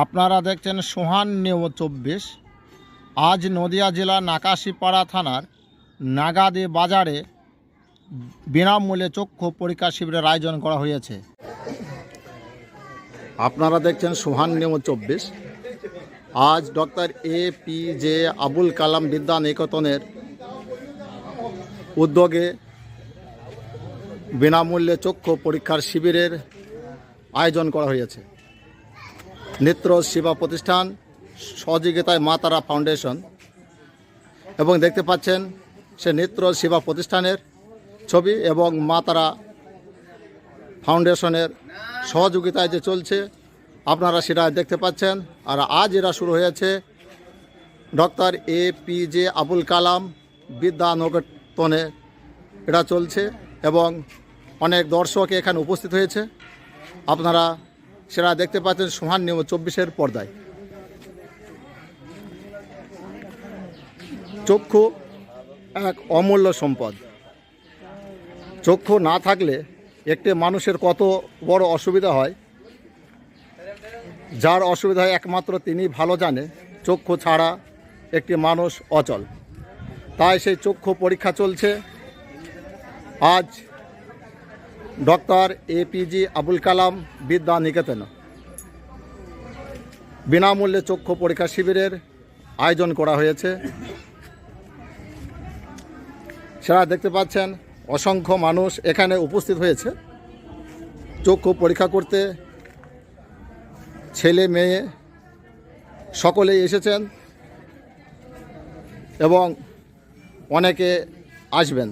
আপনারা দেখছেন সোহান নিউ চব্বিশ। আজ নদিয়া জেলার নাকাশিপাড়া থানার নাগাদে বাজারে বিনামূল্যে চক্ষু পরীক্ষা শিবিরের আয়োজন করা হয়েছে। আপনারা দেখছেন সোহান নিউ চব্বিশ। আজ doctor A P J Abul Kalam বিদ্যা নিকেতনের উদ্যোগে বিনামূল্যে চক্ষু পরীক্ষার শিবিরের আয়োজন করা হয়েছে। নেত্র সেবা প্রতিষ্ঠান, সহযোগিতায় মা তারা ফাউন্ডেশন। এবং দেখতে পাচ্ছেন সে নেত্র সেবা প্রতিষ্ঠানের ছবি এবং মা তারা ফাউন্ডেশনের সহযোগিতায় যে চলছে, আপনারা সেটা দেখতে পাচ্ছেন। আর আজ এরা শুরু হয়েছে doctor A P J Abul Kalam বিদ্যা নগতনে এটা চলছে এবং অনেক দর্শক এখানে উপস্থিত হয়েছে। আপনারা সেটা দেখতে পাচ্ছেন সোহান নিয়ম চব্বিশের পর্দায়। চক্ষু এক অমূল্য সম্পদ। চক্ষু না থাকলে একটি মানুষের কত বড় অসুবিধা হয়? যার অসুবিধা একমাত্র তিনি ভালো জানে, চক্ষু ছাড়া একটি মানুষ অচল। তাই সেই চক্ষু পরীক্ষা চলছে। আজ ডক্টর এপিজি আবুল কালাম বিদ্যা নিকেতন বিনামূল্যে চক্ষু পরীক্ষা শিবিরের আয়োজন করা হয়েছে। সেটা দেখতে পাচ্ছেন অসংখ্য মানুষ এখানে উপস্থিত হয়েছে। চক্ষু পরীক্ষা করতে ছেলে মেয়ে সকলেই এসেছেন এবং অনেকে আসবেন।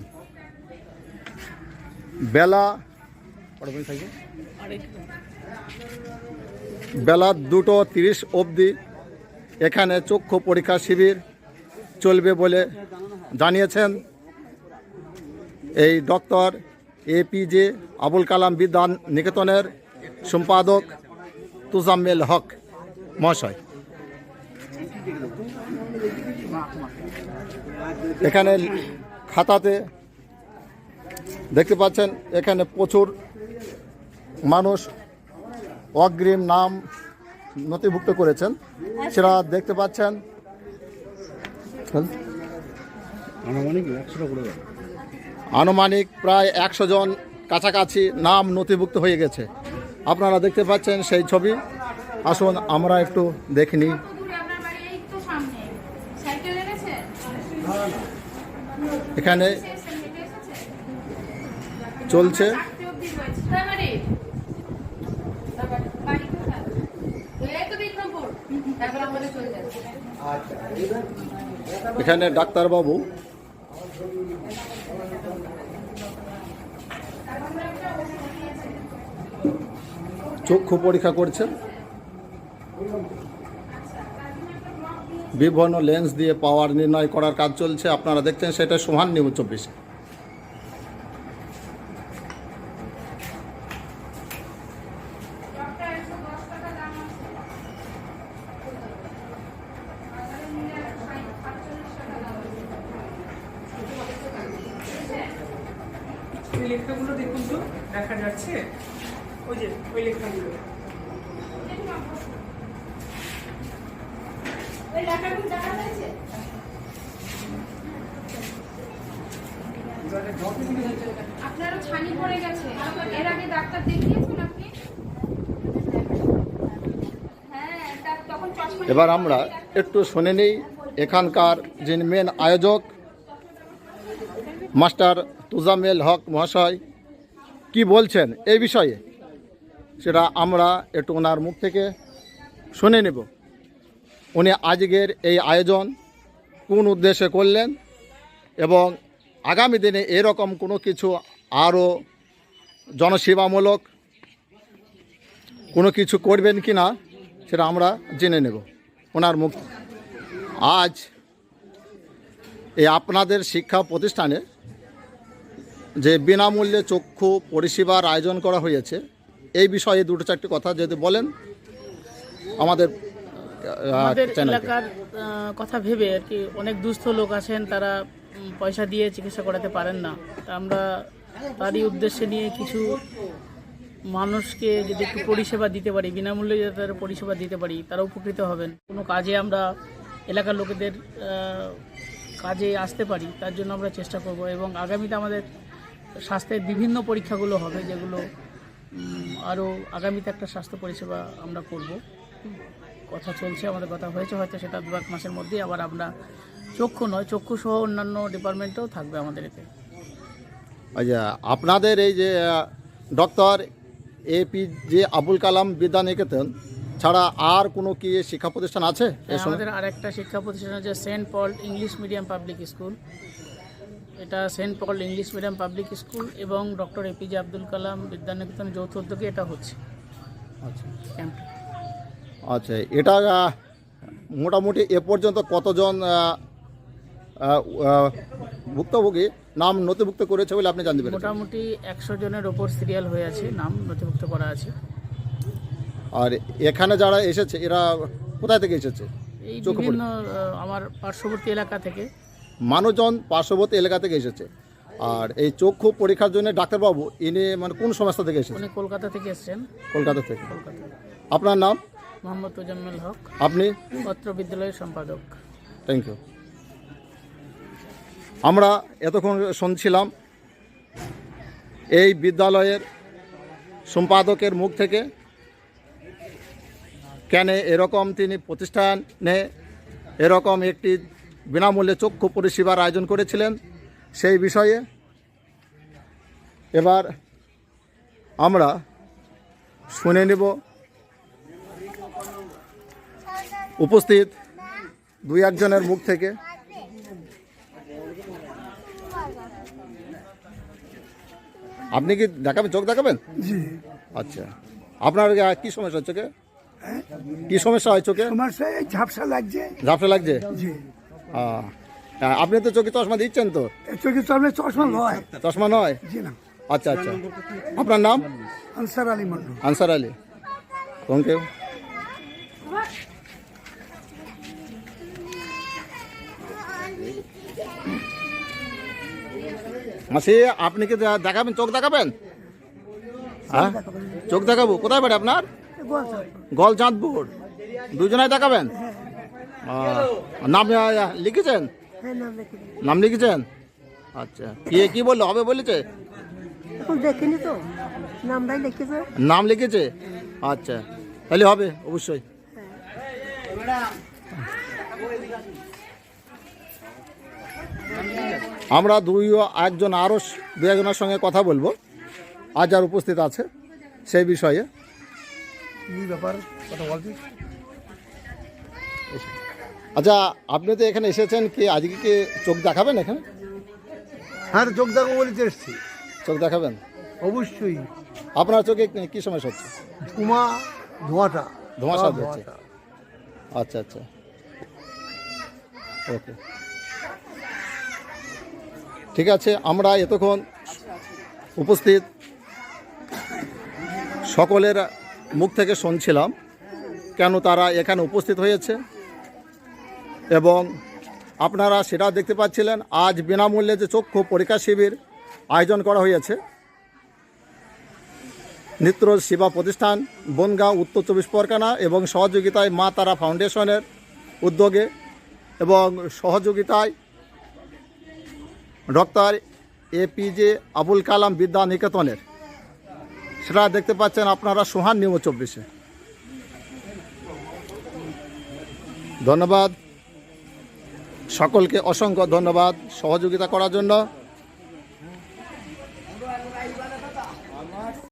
বেলা? বেলা দুটো তিরিশ অবধি এখানে চক্ষু পরীক্ষা শিবির চলবে বলে জানিয়েছেন এই ডক্টর এপিজে আবুল কালাম বিদ্যান নিকেতনের সম্পাদক তুজাম্মেল হক মহাশয়। এখানে খাতাতে দেখতে পাচ্ছেন, এখানে প্রচুর মানুষ অগ্রিম নাম নথিভুক্ত করেছেন। সেটা দেখতে পাচ্ছেন। আনুমানিক প্রায় একশো জন কাছাকাছি নাম নথিভুক্ত হয়ে গেছে। আপনারা দেখতে পাচ্ছেন সেই ছবি। আসুন আমরা একটু দেখে নিই। আপনার বাড়ি এই তো সামনে সাইকেল এনেছে এখানে? চলছে চারটে অবধি রয়েছে। কোথায় বাড়ি? বাড়ি কোথায়? এই তো বিক্রমপুর। তারপর আমাদের চলে যাচ্ছে। এখানে ডাক্তারবাবু। চক্ষু পরীক্ষা করছেন। বিভিন্ন লেন্স দিয়ে পাওয়ার নির্ণয় করার কাজ চলছে। আপনারা দেখছেন সেটা সমান নিউজ চব্বিশ ডক্টর একশো দশ টাকা দাম আছে। আটচল্লিশ টাকা দাম আছে। ওই লেখাগুলো দেখুন তো দেখা যাচ্ছে। ওই যে ওই লেখাগুলো। ওই লেখাগুলো দেখা যাচ্ছে? আপনারও ছানি পড়ে গেছে। এর আগে ডাক্তার দেখিয়েছেন আপনি? হ্যাঁ তা- তখন চশমা এবার আমরা একটু শুনে নিই এখানকার যিনি মেন আয়োজক মাস্টার তুজামেল হক মহাশয়, কি বলছেন এই বিষয়ে? সেটা আমরা একটু ওনার মুখ থেকে শুনে নেব। উনি আজকের এই আয়োজন কোন উদ্দেশ্যে করলেন এবং আগামী দিনে এরকম কোনো কিছু আরও জনসেবামূলক কোনো কিছু করবেন কি না, সেটা আমরা জেনে নেব। ওনার মুখ আজ এই আপনাদের শিক্ষা প্রতিষ্ঠানে যে বিনামূল্যে চক্ষু পরিষেবার আয়োজন করা হয়েছে এই বিষয়ে দুটো চারটি কথা যদি বলেন আমাদের আমাদের এলাকার কথা ভেবে আর কি অনেক দুস্থ লোক আছেন তারা পয়সা দিয়ে চিকিৎসা করাতে পারেন না। তা আমরা তারই উদ্দেশ্যে নিয়ে কিছু মানুষকে যদি একটু পরিষেবা দিতে পারি বিনামূল্যে যদি তারা পরিষেবা দিতে পারি তারা উপকৃত হবেন। কোনো কাজে আমরা এলাকার লোকেদের কাজে আসতে পারি তার জন্য আমরা চেষ্টা করব এবং আগামীতে আমাদের স্বাস্থ্যের বিভিন্ন পরীক্ষাগুলো হবে যেগুলো আরও আগামীতে একটা স্বাস্থ্য পরিষেবা আমরা করব। কথা চলছে আমাদের কথা হয়েছে হয়তো সেটা দু এক মাসের মধ্যেই আবার আমরা চক্ষু নয় চক্ষু সহ অন্যান্য ডিপার্টমেন্টেও থাকবে আমাদের এতে। আচ্ছা আপনাদের এই যে ডক্টর এপি যে আবুল কালাম বিদ্যানিকেতন ছাড়া আর কোনো কি শিক্ষা প্রতিষ্ঠান আছে? হ্যাঁ, আমাদের আরেকটা শিক্ষা প্রতিষ্ঠান আছে Saint Paul English medium public school. এটা Saint Paul English medium public school এবং ডক্টর এপিজে আব্দুল কালাম বিদ্যানিকেতন যৌথ উদ্যোগে এটা হচ্ছে। আচ্ছা। ক্যাম্পটা আচ্ছা এটা মোটামুটি এ পর্যন্ত কতজন ভুক্তভোগী নাম নথিভুক্ত করেছে বলে আপনি জানতে পেরেছেন? মোটামুটি একশো জনের ওপর সিরিয়াল হয়ে আছে নাম নথিভুক্ত করা আছে। আর এখানে যারা এসেছে এরা কোথায় থেকে এসেছে? এই বিভিন্ন আমার পার্শ্ববর্তী এলাকা থেকে। মানুষজন পার্শ্ববর্তী এলাকা থেকে এসেছে। আর এই চক্ষু পরীক্ষার জন্য ডাক্তারবাবু ইনি মানে কোন সংস্থা থেকে এসেছেন? উনি কলকাতা থেকে এসেছেন। কলকাতা থেকে। কলকাতা। আপনার নাম? মোহাম্মদ তোজাম্মেল হক। আপনি? পত্র বিদ্যালয়ের সম্পাদক। থ্যাংক ইউ আমরা এতক্ষণ শুনছিলাম এই বিদ্যালয়ের সম্পাদকের মুখ থেকে কেন এরকম তিনি প্রতিষ্ঠানে এরকম একটি বিনামূল্যে চক্ষু পরিষেবার আয়োজন করেছিলেন। সেই বিষয়ে এবার আমরা শুনে নেব। উপস্থিত দুই একজনের মুখ থেকে। আপনি কি দেখাবেন? চোখ দেখাবেন? জি। আচ্ছা। আপনার কি সমস্যা হচ্ছে চোখে? কি সমস্যা হয় চোখে? সমস্যা এই ঝাপসা লাগছে। ঝাপসা লাগছে? হ্যাঁ, আপনি তো চোখে চশমা দিচ্ছেন তো? চোখে আপনার চশমা নয়। চশমা নয়? জি না। আচ্ছা আচ্ছা। আপনার নাম? আনসার আলী মন্ডল আনসার আলী। Thank you. মাসি আপনি কি দেখাবেন? চোখ দেখাবেন? হ্যাঁ? চোখ দেখাবো। কোথায় বাড়ি আপনার? গলচাঁদপুর দুজনাই দেখাবেন? আহ, নাম লিখেছেন? নাম লিখেছেন? আচ্ছা। কে কি বলল? হবে বলেছে? দেখিনি তো। নামটাই লিখেছে। নাম লিখেছে? আচ্ছা। তাহলে হবে অবশ্যই। আমরা দুই একজন আরও দু একজনের সঙ্গে কথা বলব। আজ আর উপস্থিত আছে সেই বিষয়ে। ব্যাপার? কথা বলছি আচ্ছা আপনি তো এখানে এসেছেন কি আজকে কি চোখ দেখাবেন এখানে? হ্যাঁ চোখ দেখো বলেছে এসছি। চোখ দেখাবেন? অবশ্যই। আপনার চোখে কি সমস্যা হচ্ছে? ধুমা ধোঁয়াটা। সব দিচ্ছে। ধোঁয়াটা। আচ্ছা আচ্ছা। ওকে। ঠিক আছে আমরা এতক্ষণ উপস্থিত সকলের মুখ থেকে শুনছিলাম কেন তারা এখানে উপস্থিত হয়েছে। এবং আপনারা সেটা দেখতে পাচ্ছিলেন, আজ বিনামূল্যে যে চক্ষু পরীক্ষা শিবির আয়োজন করা হয়েছে। নিত্র সেবা প্রতিষ্ঠান বনগাঁও উত্তর চব্বিশ পরগনা এবং সহযোগিতায় মা তারা ফাউন্ডেশনের উদ্যোগে এবং সহযোগিতায় ডক্টর এপিজে আবুল কালাম বিদ্যা নিকেতনের। সেটা দেখতে পাচ্ছেন আপনারা সোহান নিউজ চব্বিশে। ধন্যবাদ। সকলকে অসংখ্য ধন্যবাদ সহযোগিতা করার জন্য।